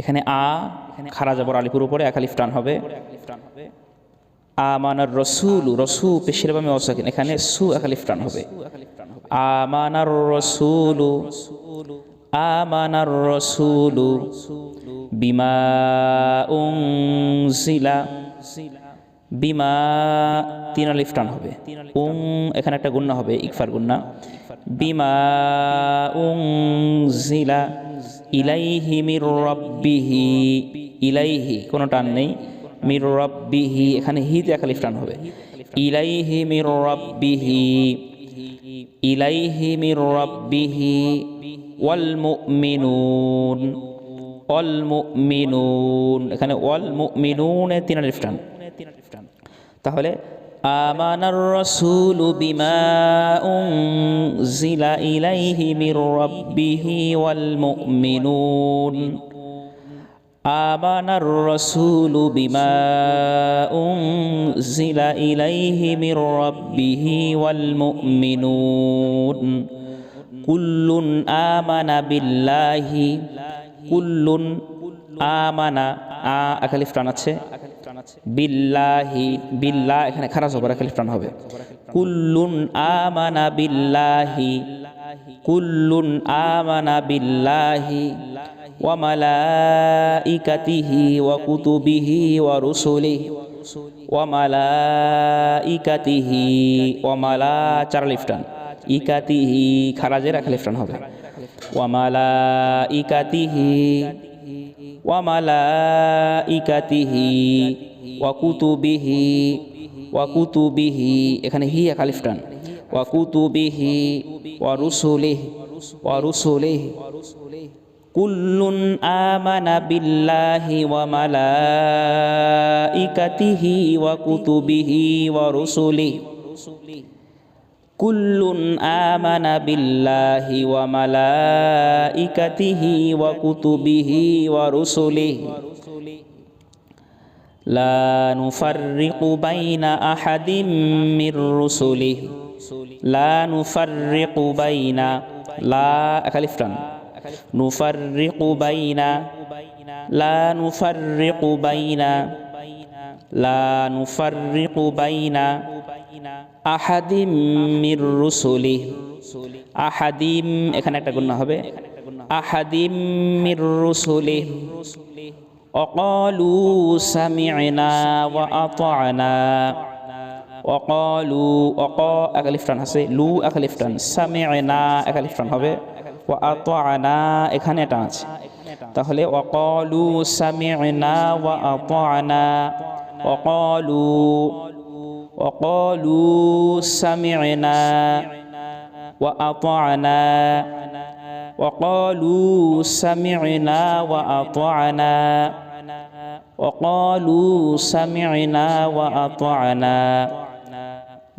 এখানে আ খারা যাবর আলিপুর উপরে একালিফ টান হবে। আমানার রসুল, রসু পেশের বামে অসাকিন, এখানে সু একালিফ টান হবে। আমানার রসুল আমানার রসুল, বিমা উংসিলা বিমা তিন আলিফ টান হবে। উং এখানে একটা গুন্না হবে, ইকফার গুন্না। বিমা উংসিলা ইলাইহি মির রব্বিহি, ইলাইহি, কোনো টান নেই, মির রব্বিহি, এখানে হি হিতে একালিফ টান হবে। ইলাইহি মির রব্বিহি, ইলাইহি মির রব্বিহি, ওয়াল মুমিনুন ওয়াল মুমিনুন, এখানে ওয়াল মুমিনুনে তিন আলিফ টান। তাহলে آمن الرسول بما أنزل إليه من ربه والمؤمنون آمن الرسول بما أنزل إليه من ربه والمؤمنون كل آمن بالله كل آمن أكلف টানাচ্ছে বিল্লাহি বিল্লাহ এখানে খারাপ জবর একালিফ টান হবে। কুল্লুন আমানা বিল্লাহি, কুল্লুন আমানা বিল্লাহি, ওয়া মালাইকাতিহি ওয়া কুতুবিহি ওয়া রুসুলিহি, ওয়া মালাইকাতিহি ওয়া মালা চার লিফটান ইকাতিহি খারাজের এক লিফটান হবে। ওয়া মালাইকাতিহি ওয়া মালাইকাতিহি ওয়া কুতুবিহি ওয়া কুতুবিহি এখানে হি এক আলিফ টান। ওয়া কুতুবিহি ওয়া রুসুলিহি ওয়া রুসুলিহি কুল্লুন আমানা বিল্লাহি ওয়া মালাইকাতিহি ওয়া কুতুবিহি ওয়া রুসুলিহি। কুল্লুন আমানা বিল্লাহি ওয়া মালাইকাতিহি ওয়া কুতুবিহি ওয়া রুসুলিহি। নুফাররিকু বাইনা আহাদিম মির রুসুলিহি লা নুফাররিকু বাইনা, লা একালিফ টান। নুফাররিকু বাইনা, লা নুফাররিকু বাইনা, লা নুফাররিকু বাইনা আহাদিম মির রুসুলি। আহাদিম, এখানে একটা গুণা হবে। আহাদিম মির রুসুলি। অকালু সামি'না ওয়া আতা'না অকালু অক একালিফটান আছে লু একালিফটান সামি'না একালিফটান হবে ওয়া আতা'না এখানে এটা আছে তাহলে অকালু সামি'না ওয়া আতা'না অকালু وقالوا سمعنا وأطعنا وقالوا سمعنا وأطعنا وقالوا سمعنا وأطعنا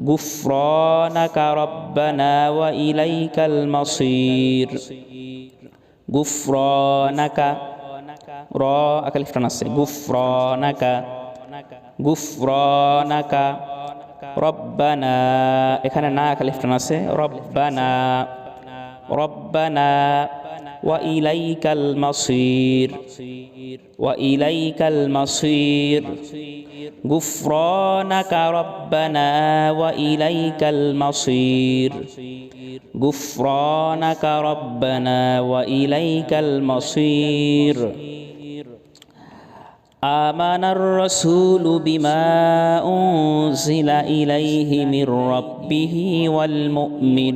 غفرانك ربنا وإليك المصير غفرانك را أكلف غفرانك غفرانك রব্বানা এখানে না খালিফটান আছে রব্বানা রব্বানা وإليك المصير. وإليك المصير. غفرانك ربنا وإليك المصير. غفرانك ربنا وإليك المصير. آمن الرسول بما أنزل إليه من ربه والمؤمنون.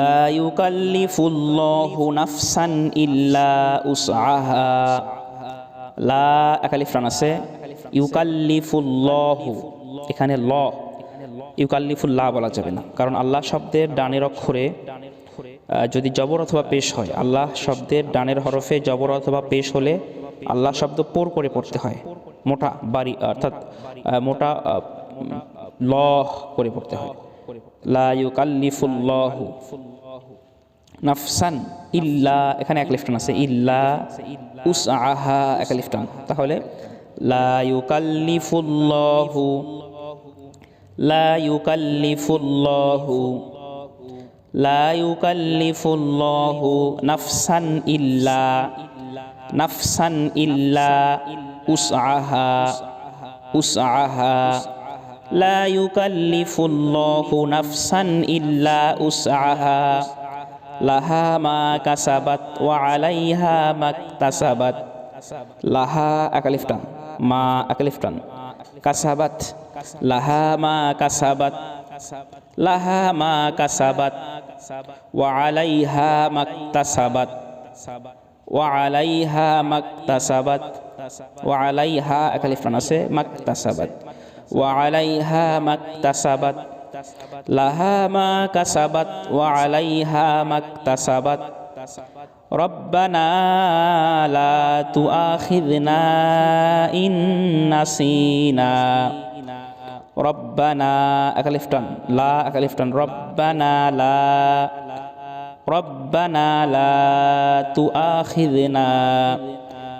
লা ইউকাল্লিফুল্লাহু নাফসান ইল্লা উসআহা। লা একালিফ রান আছে। ইউকাল্লিফুল্লাহু, এখানে ল। ইউকাল্লিফুল্লাহ বলা যাবে না। কারণ আল্লাহ শব্দের ডানের অক্ষরে যদি জবর অথবা পেশ হয়, আল্লাহ শব্দের ডানের হরফে জবর অথবা পেশ হলে আল্লাহ শব্দ পোর করে পড়তে হয়। মোটা বাড়ি, অর্থাৎ মোটা ল করে পড়তে হয়। লা ইউকাল্লিফুল্লাহু নাফসান ইল্লা, এখানে এক লিফটান আছে, ইল্লা উস আহা এক লিফটান। তাহলে লা ইউকাল্লিফুল্লাহু লা ইউকাল্লিফুল্লাহু লা ইউকাল্লিফুল্লাহু নাফসান ইল্লা নাফসান ইল্লা উস আহা উস লা ইউকাল্লিফুল্লাহু নাফসান ইল্লা উসআহা। লাহা মা কাসাবাত ওয়া আলাইহা মাকতাসাবাত। লাহা আকালিফটান মা আকালিফটান কাসাবাত, লাহা মা কাসাবাত। লাহা মা কাসাবাত। ওয়া আলাইহা মাকতাসাবাত। ওয়া আলাইহা মাকতাসাবাত। ওয়া আলাইহা আকালিফটান আছে, মাকতাসাবাত। ওয়া আলাইহা মাকতাসাবাত লাহা মা কাসাবাত ওয়া আলাইহা মাকতাসাবাত রব্বানা লা তুআখিযনা ইন নাসিনা রব্বানা একালিফটান লা একালিফটান রব্বানা লা রব্বানা লা তুআখিযনা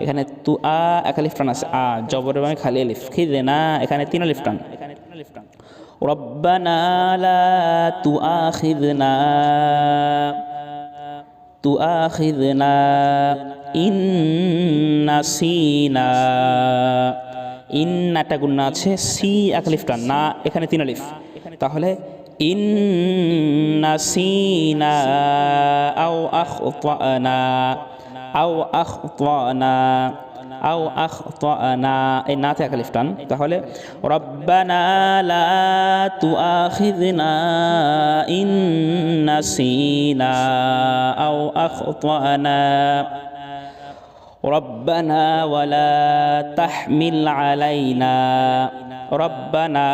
এখানে তু আ, এক আলিফ আছে। আ জবর আমি খালি লিফ খিদে না, এখানে তিন আলিফ টান। রব্বানা লা তু আখিদনা তু আখিদনা ইন নাসিনা ইন নাটা আছে, সি এক আলিফ না, এখানে তিন আলিফ। তাহলে ইন নাসিনা আও না আও আখতানা আও আখতানা এই নাতে এক আলিফ টান তাহলে রব্বানা লা তুআখিযনা ইন নাসিনা আও আখতানা ربنا ولا تحمل علينا রব্বানা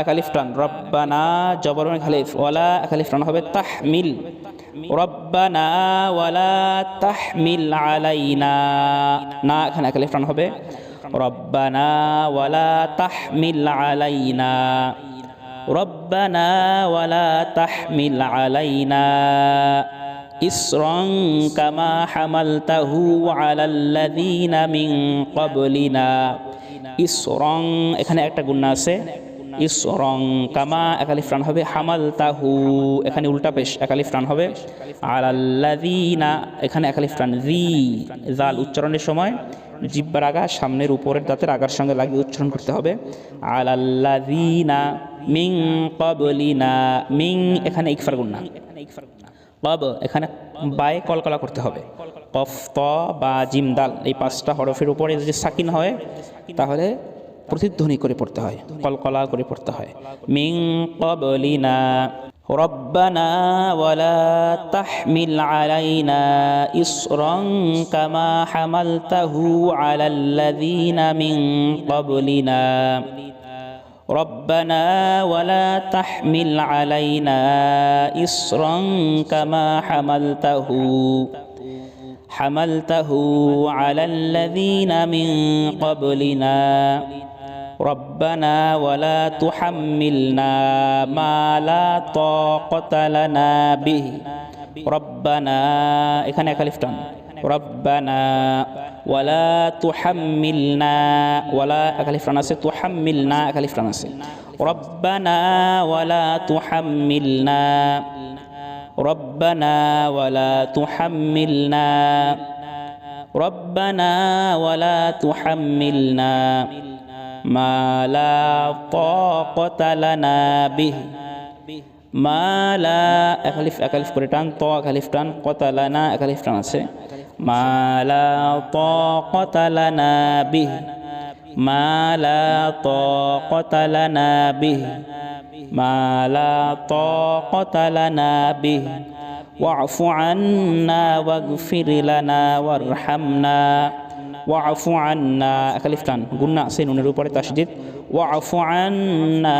একালিফটান রব্বানা জবর খালিফ ওয়ালা একালিফটান হবে তাহমিল রব্বানা ওয়ালা তাহমিল আলাইনা না এখানে একালিফটান হবে রব্বানা ওয়ালা তাহমিল আলাইনা রব্বানা ওয়ালা তাহমিল আলাইনা إسرا كما حملته على الذين من قبلنا ইসরং এখানে একটা গুণা আছে ইসরং কামা একালিফ রান হবে হামাল তাহু এখানে উল্টা পেশ, একালিফ রান হবে। আলাল্লাযিনা, এখানে একালিফ রান, জি, জাল উচ্চারণের সময় জিব্বার আগা সামনের উপরের দাঁতের আগার সঙ্গে লাগিয়ে উচ্চারণ করতে হবে। আলাল্লাযিনা মিং ক্বাবলিনা মিং এখানে ইকফার গুণা কব এখানে বায়ে কলকলা করতে হবে। কফ, ত, বা, জিম, দাল, এই পাঁচটা হরফের উপরে যদি সাকিন হয়, তাহলে প্রতিধ্বনি করে পড়তে হয় কলকলা করে পড়তে হয় মিং কবলিনা ربنا ولا تحمل علينا إصرا كما حملته على الذين من قبلنا ربنا ولا تحمل علينا إصرا كما حملته حملته على الذين من قبلنا ربنا ولا تحملنا ما لا طاقة لنا به ربنا এখানে একালিফটান রব্বানা ওয়ালা তুহাম্মিলনা ওয়ালা একালিফ টান আছে তুহাম্মিলনা একালিফ টান আছে রব্বানা ওয়ালা তুহাম্মিলনা ربنا ولا تحملنا ربنا ولا تحملنا ما لا طاقة لنا به ما لا أكلف أكلف كريتان تو أكلف تان قطة لنا أكلف تان আছে ما لا طاقة لنا به ما لا طاقة لنا به ما لا طاقة لنا به واعف عنا واغفر لنا وارحمنا واعف عنا أكلفتان قلنا سينون উপরে তাসদিদ واعف عنا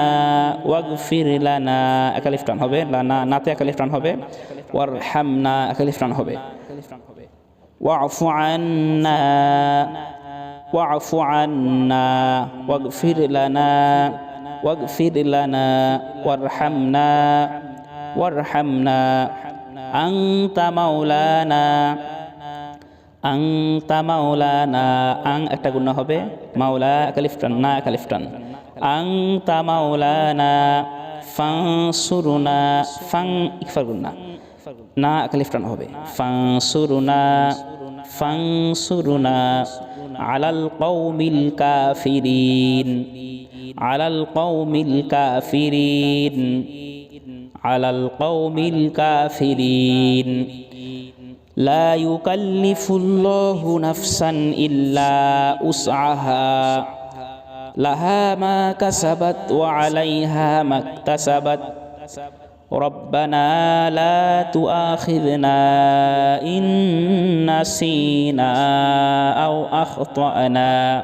واغفر لنا أكلفتان হবে লানা নাতে أكلفتان হবে وارحمنا أكلفتان হবে واعف عنا واعف عنا واغفر لنا واغفر لنا وارحمنا وارحمنا أنت مولانا আং তা মাওলা না আং একটা গুণা হবে, মাওলা কালিফটান, না কালিফটান। আং তা মাওলা না ফাং সুরুনা ফাং ইকফার গুণা না। কালিফটান হবে। ফাং সুরুনা ফাং সুরুনা আলাল কৌমিল কাফিরিন, আলাল কৌমিল কাফিরিন, আলাল কৌমিল কাফিরিন। لا يكلف الله نفسا إلا وسعها. لها ما كسبت وعليها ما اكتسبت. ربنا لا تؤاخذنا إن نسينا أو أخطأنا.